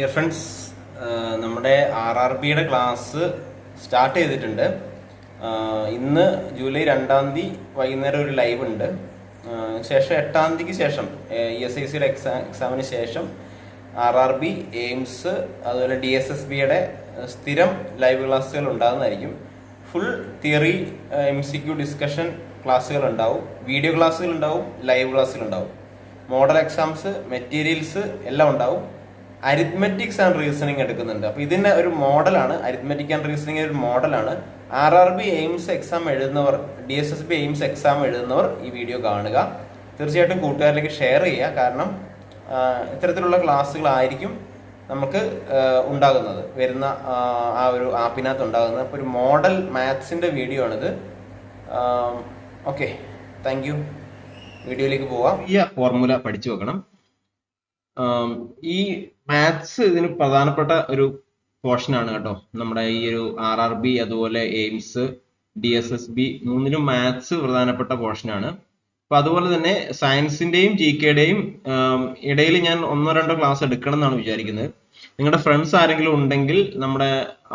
Dear friends നമ്മുടെ R R ബിയുടെ class start ചെയ്തിട്ടുണ്ട്. ഇന്ന് ജൂലൈ രണ്ടാം തീയതി വൈകുന്നേരം ഒരു ലൈവ് ഉണ്ട്. ശേഷം എട്ടാം തീയതിക്ക് ശേഷം ഇ എസ് ഐ സിയുടെ എക്സാം എക്സാമിന് ശേഷം ആർ ആർ ബി എയിംസ് അതുപോലെ ഡി എസ് എസ് ബിയുടെ സ്ഥിരം ലൈവ് ക്ലാസ്സുകൾ ഉണ്ടാകുന്നതായിരിക്കും. Full theory M C Q discussion ക്ലാസ്സുകൾ ഉണ്ടാവും. വീഡിയോ ക്ലാസ്സുകൾ ഉണ്ടാവും ലൈവ് ക്ലാസ്സുകൾ ഉണ്ടാവും. മോഡൽ എക്സാംസ് മെറ്റീരിയൽസ് എല്ലാം ഉണ്ടാവും. അരിത്മെറ്റിക്സ് ആൻഡ് റീസണിങ് എടുക്കുന്നുണ്ട്. അപ്പോൾ ഇതിന്റെ ഒരു മോഡലാണ്. അരിത്മെറ്റിക് ആൻഡ് റീസണിങ് ഒരു മോഡലാണ്. R R B AIIMS exam എഴുതുന്നവർ D S S B AIIMS exam എഴുതുന്നവർ ഈ വീഡിയോ കാണുക. തീർച്ചയായിട്ടും കൂട്ടുകാരിലേക്ക് ഷെയർ ചെയ്യുക. കാരണം ഇത്തരത്തിലുള്ള ക്ലാസ്സുകളായിരിക്കും നമുക്ക് ഉണ്ടാകുന്നത്. വരുന്ന ആ, ഒരു ആപ്പിനകത്ത് ഉണ്ടാകുന്നത്. അപ്പോൾ ഒരു മോഡൽ മാത്സിന്റെ വീഡിയോ ആണിത്. ഓക്കെ. Thank you. വീഡിയോയിലേക്ക് പോവാം. ഈ ഫോർമുല പഠിച്ചു വെക്കണം. ഈ മാത്സ് ഇതിന് പ്രധാനപ്പെട്ട ഒരു പോർഷൻ ആണ് കേട്ടോ. നമ്മുടെ ഈ ഒരു ആർ ആർ ബി അതുപോലെ AIIMS D S S B മൂന്നിലും മാത്സ് പ്രധാനപ്പെട്ട പോർഷൻ ആണ്. അപ്പൊ അതുപോലെ തന്നെ സയൻസിന്റെയും ജി കെയുടെയും ഇടയിൽ ഞാൻ ഒന്നോ രണ്ടോ ക്ലാസ് എടുക്കണം എന്നാണ് വിചാരിക്കുന്നത്. നിങ്ങളുടെ ഫ്രണ്ട്സ് ആരെങ്കിലും ഉണ്ടെങ്കിൽ നമ്മുടെ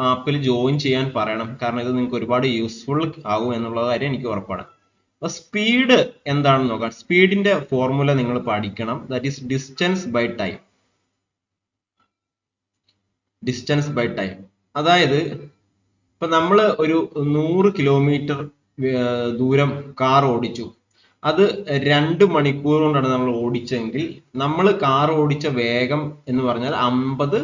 ആപ്പിൽ ജോയിൻ ചെയ്യാൻ പറയണം. കാരണം ഇത് നിങ്ങൾക്ക് ഒരുപാട് യൂസ്ഫുൾ ആകും എന്നുള്ള കാര്യം എനിക്ക് ഉറപ്പാണ്. അപ്പൊ സ്പീഡ് എന്താണെന്ന് നോക്കാം. സ്പീഡിന്റെ ഫോർമുല നിങ്ങൾ പഠിക്കണം. That is distance by time distance by time അതായത് ഇപ്പൊ നമ്മൾ ഒരു നൂറ് കിലോമീറ്റർ ദൂരം കാർ ഓടിച്ചു. അത് രണ്ട് മണിക്കൂർ കൊണ്ടാണ് നമ്മൾ ഓടിച്ചെങ്കിൽ നമ്മൾ കാർ ഓടിച്ച വേഗം എന്ന് പറഞ്ഞാൽ അമ്പത്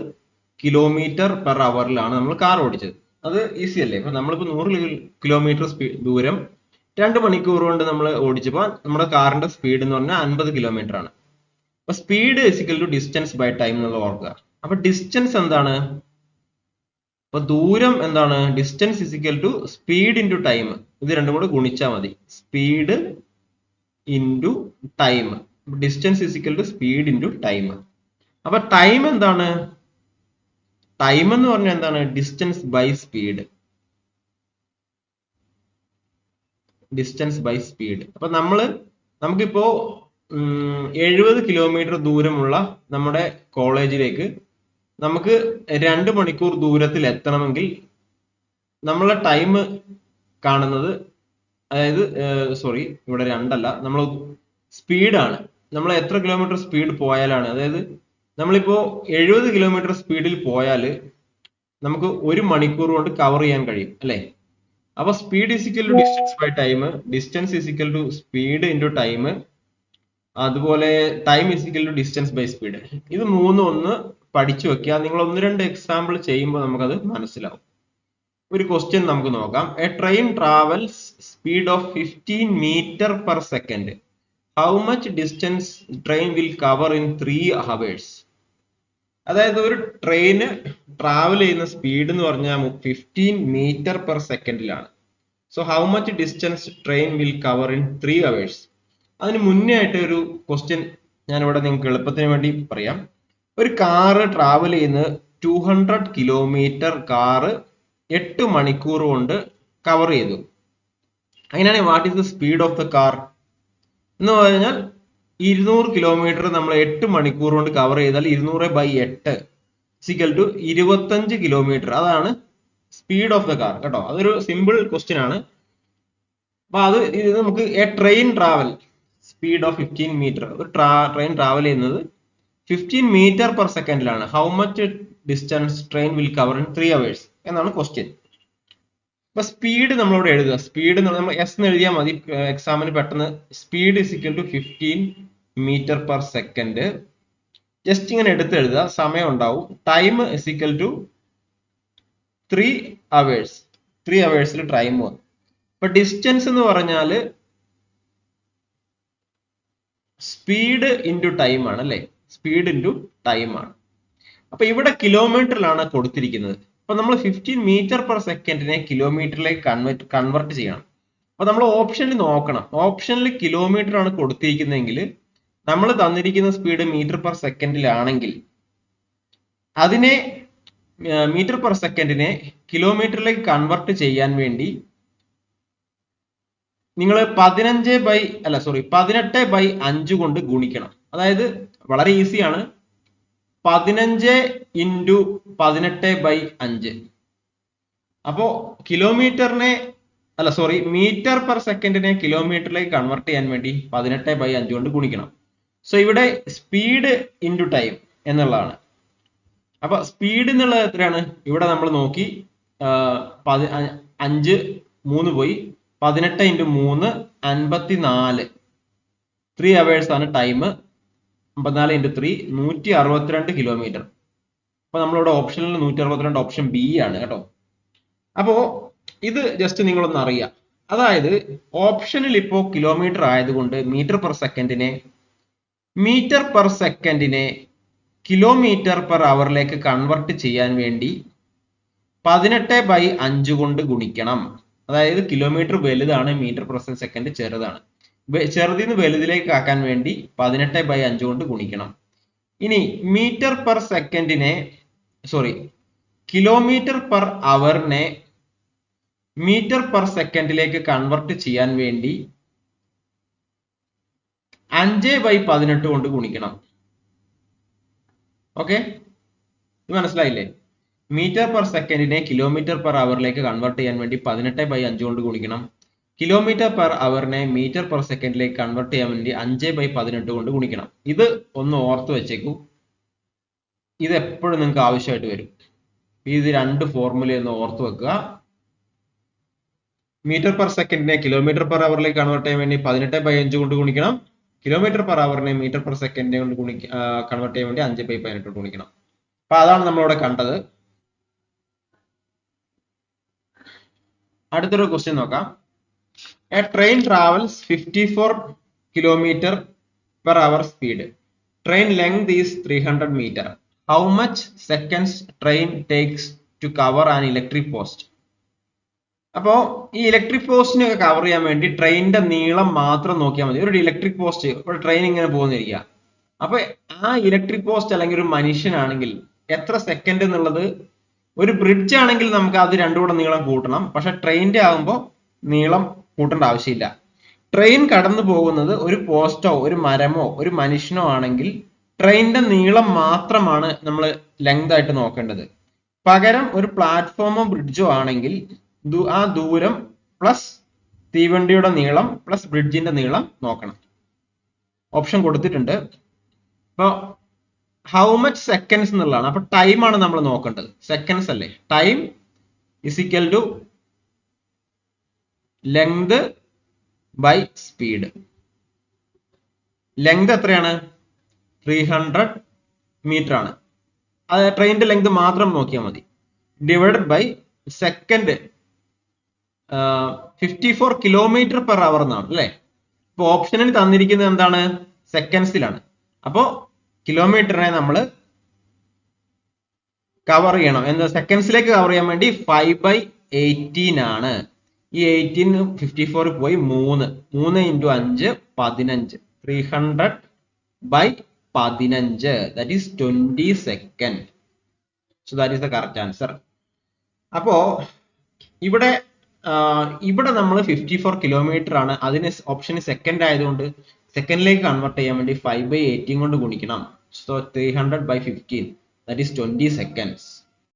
കിലോമീറ്റർ പെർ അവറിലാണ് നമ്മൾ കാർ ഓടിച്ചത്. അത് ഈസി അല്ലേ? ഇപ്പൊ നമ്മളിപ്പോ നൂറ് കിലോമീറ്റർ ദൂരം രണ്ട് മണിക്കൂർ കൊണ്ട് നമ്മൾ ഓടിച്ചപ്പോൾ നമ്മുടെ കാറിന്റെ സ്പീഡ് എന്ന് പറഞ്ഞാൽ അൻപത് കിലോമീറ്റർ ആണ്. അപ്പൊ speed is equal to distance by time എന്നുള്ള ഓർക്കുക. അപ്പൊ ഡിസ്റ്റൻസ് എന്താണ്? അപ്പൊ ദൂരം എന്താണ്? Distance is equal to speed into time ഇത് രണ്ടും കൂടെ ഗുണിച്ചാൽ മതി. Speed into time distance is equal to speed into time അപ്പൊ ടൈം എന്താണ്? ടൈം എന്ന് പറഞ്ഞാൽ എന്താണ്? Distance by speed distance by speed അപ്പൊ നമ്മൾ നമുക്കിപ്പോ എഴുപത് കിലോമീറ്റർ ദൂരമുള്ള നമ്മുടെ കോളേജിലേക്ക് നമുക്ക് രണ്ട് മണിക്കൂർ ദൂരത്തിൽ എത്തണമെങ്കിൽ നമ്മളെ ടൈം കാണുന്നത് അതായത് സോറി ഇവിടെ രണ്ടല്ല നമ്മൾ സ്പീഡാണ് നമ്മൾ എത്ര കിലോമീറ്റർ സ്പീഡ് പോയാലാണ് അതായത് നമ്മളിപ്പോ എഴുപത് കിലോമീറ്റർ സ്പീഡിൽ പോയാൽ നമുക്ക് ഒരു മണിക്കൂർ കൊണ്ട് കവർ ചെയ്യാൻ കഴിയും അല്ലെ? അപ്പൊ speed is equal to distance by time distance is equal to speed into time അതുപോലെ time is equal to distance by speed ഇത് മൂന്നും ഒന്ന് പഠിച്ചു വെക്കുക. നിങ്ങൾ ഒന്ന് രണ്ട് എക്സാമ്പിൾ ചെയ്യുമ്പോൾ നമുക്കത് മനസ്സിലാവും. ഒരു ക്വസ്റ്റ്യൻ നമുക്ക് നോക്കാം. A train travels speed of fifteen metre per second how much distance train will cover in three hours അതായത് ഒരു ട്രെയിന് ട്രാവൽ ചെയ്യുന്ന സ്പീഡ് എന്ന് പറഞ്ഞാൽ fifteen metre per സെക്കൻഡിലാണ് so how much distance train will cover in three hours അതിന് മുന്നേ ആയിട്ട് ഒരു ക്വസ്റ്റ്യൻ ഞാൻ ഇവിടെ നിങ്ങൾക്ക് എളുപ്പത്തിന് വേണ്ടി പറയാം. ഒരു കാറ് ട്രാവൽ ചെയ്യുന്ന ടു ഹൺഡ്രഡ് കിലോമീറ്റർ കാറ് എട്ട് മണിക്കൂർ കൊണ്ട് കവർ ചെയ്തു. അങ്ങനെയാണെങ്കിൽ what is the speed of the car എന്ന് പറഞ്ഞാൽ ഇരുന്നൂറ് കിലോമീറ്റർ നമ്മൾ എട്ട് മണിക്കൂർ കൊണ്ട് കവർ ചെയ്താൽ ഇരുന്നൂറ് ബൈ എട്ട് സിക്കൽ ടു ഇരുപത്തഞ്ച് കിലോമീറ്റർ അതാണ് സ്പീഡ് ഓഫ് ദ കാർ കേട്ടോ? അതൊരു സിമ്പിൾ ക്വസ്റ്റ്യൻ ആണ്. അപ്പൊ അത് ഇത് നമുക്ക് a train travel speed of fifteen metre ഒരു ട്രെയിൻ ട്രാവൽ ചെയ്യുന്നത് fifteen metre per സെക്കൻഡിലാണ് how much distance train will cover in three hours എന്നാണ് ക്വസ്റ്റ്യൻ അപ്പൊ സ്പീഡ് നമ്മളിവിടെ എഴുതുക. സ്പീഡ് നമ്മൾ എസ് എന്ന് എഴുതിയാൽ മതി. എക്സാമിന് പെട്ടെന്ന്. Speed is equal to fifteen metre per second just ഇങ്ങനെ എടുത്ത് എഴുതുക. സമയം ഉണ്ടാവും. Time is equal to three hours three അവേഴ്സിൽ time വന്നു. ഇപ്പൊ ഡിസ്റ്റൻസ് എന്ന് പറഞ്ഞാൽ സ്പീഡ് ഇന്റു ടൈം ആണ് അല്ലെ? സ്പീഡ് ഇന്റു ടൈം ആണ്. അപ്പൊ ഇവിടെ കിലോമീറ്ററിലാണ് കൊടുത്തിരിക്കുന്നത്. അപ്പൊ നമ്മൾ ഫിഫ്റ്റീൻ മീറ്റർ പെർ സെക്കൻഡിനെ കിലോമീറ്ററിലേക്ക് കൺവെർട്ട് കൺവെർട്ട് ചെയ്യണം. അപ്പൊ നമ്മൾ ഓപ്ഷനിൽ നോക്കണം. ഓപ്ഷനിൽ കിലോമീറ്റർ ആണ് കൊടുത്തിരിക്കുന്നതെങ്കിൽ നമ്മൾ തന്നിരിക്കുന്ന സ്പീഡ് മീറ്റർ പെർ സെക്കൻഡിലാണെങ്കിൽ അതിനെ മീറ്റർ പെർ സെക്കൻഡിനെ കിലോമീറ്ററിലേക്ക് കൺവെർട്ട് ചെയ്യാൻ വേണ്ടി നിങ്ങൾ പതിനഞ്ച് ബൈ അല്ല സോറി പതിനെട്ട് ബൈ അഞ്ച് കൊണ്ട് ഗുണിക്കണം. അതായത് വളരെ ഈസിയാണ് പതിനഞ്ച് ഇന്റു പതിനെട്ട് ബൈ അഞ്ച്. അപ്പോ കിലോമീറ്ററിനെ അല്ല സോറി മീറ്റർ പെർ സെക്കൻഡിനെ കിലോമീറ്ററിലേക്ക് കൺവെർട്ട് ചെയ്യാൻ വേണ്ടി പതിനെട്ട് ബൈ അഞ്ച് കൊണ്ട് ഗുണിക്കണം. സോ ഇവിടെ സ്പീഡ് ഇന്റു ടൈം എന്നുള്ളതാണ്. അപ്പൊ സ്പീഡ് എന്നുള്ളത് എത്രയാണ്? ഇവിടെ നമ്മൾ നോക്കി അഞ്ച് മൂന്ന് പോയി. പതിനെട്ട് ഇന്റു മൂന്ന് അൻപത്തി നാല് ത്രീ അവേഴ്സ് ആണ് ടൈം അമ്പത്തിനാല് ഇന്റു ത്രീ നൂറ്റി അറുപത്തിരണ്ട് കിലോമീറ്റർ അപ്പൊ നമ്മളിവിടെ ഓപ്ഷനിൽ നൂറ്റി അറുപത്തിരണ്ട് ഓപ്ഷൻ ബി ആണ് കേട്ടോ. അപ്പോ ഇത് ജസ്റ്റ് നിങ്ങളൊന്ന് അറിയാം അതായത് ഓപ്ഷനിൽ ഇപ്പോ കിലോമീറ്റർ ആയതുകൊണ്ട് മീറ്റർ പെർ സെക്കൻഡിനെ മീറ്റർ പെർ സെക്കൻഡിനെ കിലോമീറ്റർ പെർ അവറിലേക്ക് കൺവെർട്ട് ചെയ്യാൻ വേണ്ടി പതിനെട്ട് ബൈ അഞ്ച് കൊണ്ട് ഗുണിക്കണം. അതായത് കിലോമീറ്റർ വലുതാണ് മീറ്റർ പെർ സെക്കൻഡ് ചെറുതാണ്. ചെറുതിൽ നിന്ന് വലുതിലേക്ക് ആക്കാൻ വേണ്ടി പതിനെട്ട് ബൈ അഞ്ച് കൊണ്ട് ഗുണിക്കണം. ഇനി മീറ്റർ പെർ സെക്കൻഡിനെ സോറി കിലോമീറ്റർ പെർ അവറിനെ മീറ്റർ പെർ സെക്കൻഡിലേക്ക് കൺവെർട്ട് ചെയ്യാൻ വേണ്ടി അഞ്ച് ബൈ പതിനെട്ട് കൊണ്ട് ഗുണിക്കണം. ഓക്കെ ഇത് മനസ്സിലായില്ലേ? മീറ്റർ പെർ സെക്കൻഡിനെ കിലോമീറ്റർ പെർ അവറിലേക്ക് കൺവേർട്ട് ചെയ്യാൻ വേണ്ടി പതിനെട്ട് ബൈ അഞ്ച് കൊണ്ട് ഗുണിക്കണം. കിലോമീറ്റർ പെർ അവറിനെ മീറ്റർ പെർ സെക്കൻഡിലേക്ക് കൺവേർട്ട് ചെയ്യാൻ വേണ്ടി അഞ്ച് ബൈ പതിനെട്ട് കൊണ്ട് ഗുണിക്കണം. ഇത് ഒന്ന് ഓർത്ത് വെച്ചേക്കൂ. ഇത് എപ്പോഴും നിങ്ങൾക്ക് ആവശ്യമായിട്ട് വരും. ഇത് രണ്ട് ഫോർമുല ഒന്ന് ഓർത്ത് വെക്കുക. മീറ്റർ പെർ സെക്കൻഡിനെ കിലോമീറ്റർ പെർ അവറിലേക്ക് കൺവേർട്ട് ചെയ്യാൻ വേണ്ടി പതിനെട്ട് ബൈ അഞ്ച് കൊണ്ട് ഗുണിക്കണം. കിലോമീറ്റർ പെർ അവറിനെ മീറ്റർ പെർ സെക്കൻഡിനെ കൊണ്ട് ഗുണി കൺവേർട്ട് ചെയ്യാൻ വേണ്ടി അഞ്ച് ബൈ പതിനെട്ട് കൊണ്ട് ഗുണിക്കണം. അപ്പൊ അതാണ് നമ്മളിവിടെ കണ്ടത്. അടുത്തൊരു ക്വസ്റ്റ്യൻ നോക്കാം. A train travels fifty four kilometre per hour speed train length is three hundred metre how much seconds train takes to cover an electric post അപ്പോ ഈ ഇലക്ട്രിക് പോസ്റ്റിനെ ഒക്കെ കവർ ചെയ്യാൻ വേണ്ടി ട്രെയിനിന്റെ നീളം മാത്രം നോക്കിയാൽ മതി. ഒരു ഇലക്ട്രിക് പോസ്റ്റ് ഒരു ട്രെയിൻ ഇങ്ങനെ പോകുന്നിരിക്കുക അപ്പൊ ആ ഇലക്ട്രിക് പോസ്റ്റ് അല്ലെങ്കിൽ ഒരു മനുഷ്യനാണെങ്കിൽ എത്ര സെക്കൻഡ് എന്നുള്ളത് ഒരു ബ്രിഡ്ജ് ആണെങ്കിൽ നമുക്ക് അത് രണ്ടുകൂടെ നീളം കൂട്ടണം. പക്ഷെ ട്രെയിനിന്റെ ആകുമ്പോൾ നീളം കൂട്ടേണ്ട ആവശ്യമില്ല. ട്രെയിൻ കടന്നു പോകുന്നത് ഒരു പോസ്റ്റോ ഒരു മരമോ ഒരു മനുഷ്യനോ ആണെങ്കിൽ ട്രെയിനിന്റെ നീളം മാത്രമാണ് നമ്മൾ ലെങ്ത് ആയിട്ട് നോക്കേണ്ടത്. പകരം ഒരു പ്ലാറ്റ്ഫോമോ ബ്രിഡ്ജോ ആണെങ്കിൽ ആ ദൂരം പ്ലസ് തീവണ്ടിയുടെ നീളം പ്ലസ് ബ്രിഡ്ജിന്റെ നീളം നോക്കണം. ഓപ്ഷൻ കൊടുത്തിട്ടുണ്ട്. അപ്പോ ഹൗ മച്ച് സെക്കൻഡ്സ് എന്നുള്ളതാണ്. അപ്പൊ ടൈം ആണ് നമ്മൾ നോക്കേണ്ടത്. സെക്കൻഡ്സ് അല്ലേ? Time is equal to length by speed length എത്രയാണ്? ത്രീ ഹൺഡ്രഡ് മീറ്റർ ആണ്. അത് ട്രെയിനിന്റെ ലെങ്ത് മാത്രം നോക്കിയാൽ മതി. Divided by second fifty four kilometre per hour എന്നാണ് അല്ലേ? ഇപ്പൊ ഓപ്ഷനിൽ തന്നിരിക്കുന്നത് എന്താണ്? സെക്കൻഡ്സിലാണ് അപ്പോ കിലോമീറ്ററിനെ നമ്മൾ കവർ ചെയ്യണം. എന്താ സെക്കൻഡ്സിലേക്ക് കവർ ചെയ്യാൻ വേണ്ടി ഫൈവ് ബൈ എയ്റ്റീൻ ആണ്. ഈ എയ്റ്റീൻ ഫിഫ്റ്റി ഫോർ പോയി മൂന്ന്. മൂന്ന് ഇന്റു അഞ്ച് പതിനഞ്ച്. ത്രീ ഹൺഡ്രഡ് ബൈ പതിനഞ്ച്. That is twenty second so that is the correct answer അപ്പോ ഇവിടെ ഇവിടെ നമ്മൾ ഫിഫ്റ്റി ഫോർ കിലോമീറ്റർ ആണ്. അതിന് ഓപ്ഷൻ സെക്കൻഡ് ആയതുകൊണ്ട് സെക്കൻഡിലേക്ക് കൺവേർട്ട് ചെയ്യാൻ വേണ്ടി ഫൈവ് ബൈ എയ്റ്റീൻ കൊണ്ട് ഗുണിക്കണം. So three hundred by fifteen that is twenty seconds